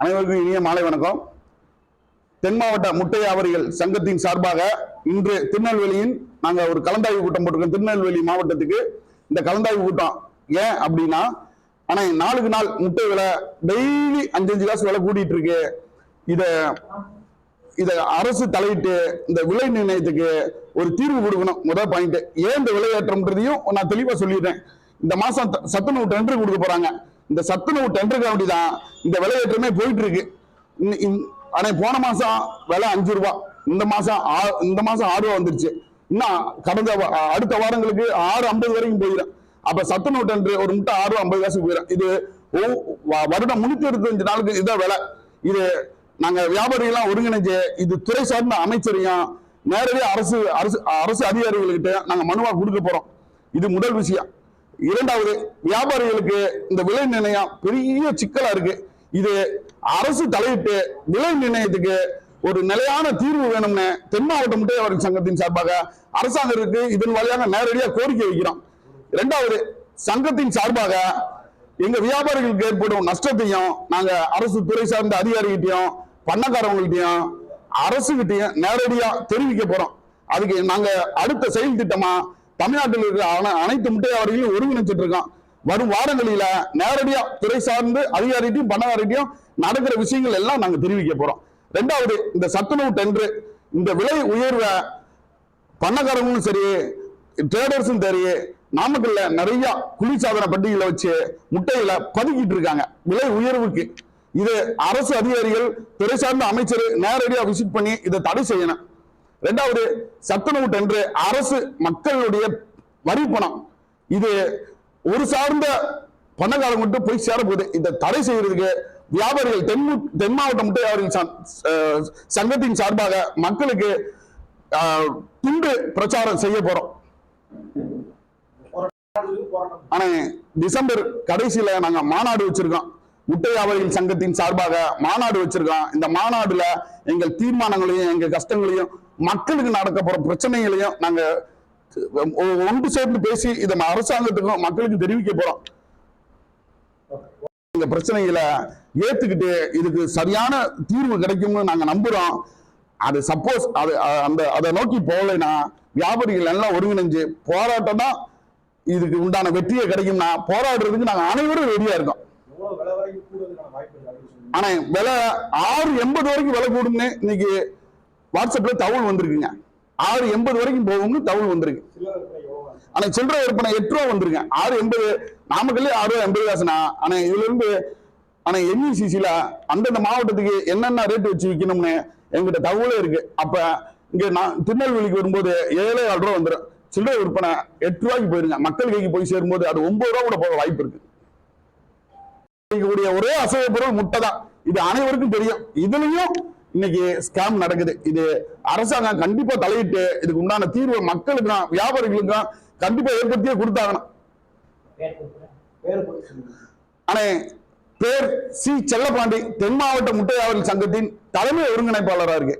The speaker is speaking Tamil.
அனைவருக்கும் இனிய மாலை வணக்கம். தென் மாவட்ட முட்டை வியாபாரிகள் சங்கத்தின் சார்பாக இன்று திருநெல்வேலியின் நாங்க ஒரு கலந்தாய்வு கூட்டம் போட்டிருக்கோம். திருநெல்வேலி மாவட்டத்துக்கு. இந்த கலந்தாய்வு கூட்டம் ஏன் அப்படின்னா ஆனால் நாளுக்கு நாள் முட்டை விலை டெய்லி அஞ்சு அஞ்சு காசு விலை கூட்டிட்டு இருக்கு இத இத அரசு தலையிட்டு இந்த விலை நிர்ணயத்துக்கு ஒரு தீர்வு கொடுக்கணும். முதல் பாயிண்ட் ஏன் இந்த விலையேற்றம்ன்றதையும் நான் தெளிவா சொல்லிடுறேன். இந்த மாசம் சத்துணவு டெண்டர் கொடுக்க போறாங்க. இந்த சத்துணவு டெண்டருக்கு அப்படிதான் இந்த விலையேற்றமே போயிட்டு இருக்கு இன்னி- இன்- ஆனா போன மாசம் விலை அஞ்சு ரூபா. இந்த மாசம் ஆ- இந்த மாசம் ஆறு ரூபா வந்துருச்சு. இன்னும் கடந்த அடுத்த வாரங்களுக்கு ஆறு ஐம்பது வரைக்கும் போயிடும் அப்ப சத்துணவு டெண்டர் ஒரு முட்டை ஆறு ரூபா ஐம்பது காசுக்கு போயிடும் இது வ- வருடம் முன்னூத்தி இருபத்தஞ்சு நாளுக்கு இதான் விலை. இது நாங்க வியாபாரிகள்லாம் ஒருங்கிணைஞ்சு இது துறை சார்ந்த அமைச்சரையும் நேரடியாக அரசு அரசு அரசு அதிகாரிகள்கிட்ட நாங்க மனுவா கொடுக்க போறோம். இது முதல் விஷயம். இரண்டாவது வியாபாரிகளுக்கு இந்த விலை நிர்ணயம் பெரிய சிக்கலா இருக்கு. இது அரசு தலையிட்டு விலை நிர்ணயத்துக்கு ஒரு நிலையான தீர்வு வேணும்னு தென் மாவட்ட முட்டை சங்கத்தின் சார்பாக அரசாங்கத்திற்கு இதன் வழியாக நேரடியாக கோரிக்கை வைக்கிறோம். இரண்டாவது சங்கத்தின் சார்பாக எங்க வியாபாரிகளுக்கு ஏற்படும் நஷ்டத்தையும் நாங்க அரசு துறை சார்ந்த அதிகாரிகிட்டையும் பண்ணக்காரவங்கள்ட்டையும் அரசுகிட்டையும் நேரடியா தெரிவிக்க போறோம். அதுக்கு நாங்க அடுத்த செயல் திட்டமா தமிழ்நாட்டில் இருக்கிற அனைத்து முட்டை ஒருங்கிணைச்சிட்டு இருக்கான் வரும் வாரங்களில நேரடியா துறை சார்ந்து அதிகாரிகிட்டையும் பண்ணவாரிட்டையும் நடக்கிற விஷயங்கள் எல்லாம் நாங்க தெரிவிக்க போறோம். ரெண்டாவது இந்த சத்துணவு டென்று இந்த விலை உயர்வை பண்ணக்காரங்களும் சரி ட்ரேடர்ஸும் சரி நாமக்கல்ல நிறைய குளிர்சாதன பட்டிகளை வச்சு முட்டையில பதுக்கிட்டு இருக்காங்க விலை உயர்வுக்கு. இது அரசு அதிகாரிகள் துறை சார்ந்த அமைச்சர் நேரடியாக விசிட் பண்ணி இதை தடை செய்யணும். ரெண்டாவது சத்துணவு டென்று அரசு மக்களுடைய வரி பணம். இது ஒரு சார்ந்த பணக்காரங்க மட்டும் போய் சேரப்போகுது. போகுது தடை செய்யறதுக்கு வியாபாரிகள் தென் தென் மாவட்ட முட்டை வியாபாரிகள் சங்கத்தின் சார்பாக மக்களுக்கு ஆஹ், துண்டு பிரச்சாரம் செய்ய போறோம். ஆனா டிசம்பர் கடைசியில நாங்க மாநாடு வச்சிருக்கோம். முட்டை வியாபாரிகள் சங்கத்தின் சார்பாக மாநாடு வச்சிருக்கோம் இந்த மாநாடுல எங்கள் தீர்மானங்களையும் எங்க கஷ்டங்களையும் மக்களுக்கு நடக்க போற பிரச்சனைகளையும் நாங்க ஒ- ஒன்று சேர்ந்து பேசி இதை அரசாங்கத்துக்கும் மக்களுக்கு தெரிவிக்க போறோம். இந்த பிரச்சனைகளை ஏத்துக்கிட்டு இதுக்கு சரியான தீர்வு கிடைக்கும்னு நாங்க நம்புறோம். அது சப்போஸ் அது அந்த அதை நோக்கி போகலைன்னா வியாபாரிகள் எல்லாம் ஒருங்கிணைஞ்சு போராட்டம் தான் இதுக்கு உண்டான வெற்றியை கிடைக்கும்னா போராடுறதுக்கு நாங்க அனைவரும் ரெடியா இருக்கோம் எவ்வளவு விலை வரைக்கும் கூடுறதுக்கான வாய்ப்பு இருக்கு அப்படின்னு சொல்லுங்க ஆனா விலை ஆறு எண்பது வரைக்கும் விலை கூடும்னு இன்னைக்கு வாட்ஸ்அப்ல தகவல் வந்திருக்குங்க. ஆறு எண்பது வரைக்கும் போகும்னு தகவல் வந்திருக்கு. ஆனா சில்லறை விற்பனை எட்டு ரூபா வந்திருங்க ஆறு எண்பது நாமக்கல்லே ஆறு ரூபா எண்பது காசுனா ஆனா இதுல இருந்து ஆனா என்இசிசில அந்தந்த மாவட்டத்துக்கு என்னென்ன ரேட் வச்சு விற்கணும்னு எங்கிட்ட தகவலே இருக்கு. அப்ப இங்க நான் திருநெல்வேலிக்கு வரும்போது ஏழே ஆறு ரூபா வந்துடும் சில்லறை விற்பனை எட்டு ரூபாய்க்கு போயிருங்க. மக்கள் கைக்கு போய் சேரும்போது அது ஒன்பது ரூபா கூட போக வாய்ப்பு இருக்கு. இருக்கக்கூடிய ஒரே அசைவ பொருள் முட்டை தான் இது அனைவருக்கும் தெரியும். இதுலயும் இன்னைக்கு ஸ்கேம் நடக்குது. இது அரசாங்கம் கண்டிப்பா தலையிட்டு இதுக்கு உண்டான தீர்வு மக்களுக்கும் வியாபாரிகளுக்கும் கண்டிப்பா ஏற்படுத்தியே கொடுத்தாகணும். பேரு பேர் சி. செல்லப்பாண்டி தென் மாவட்ட முட்டை வியாபாரி சங்கத்தின் தலைமை ஒருங்கிணைப்பாளராக இருக்கு.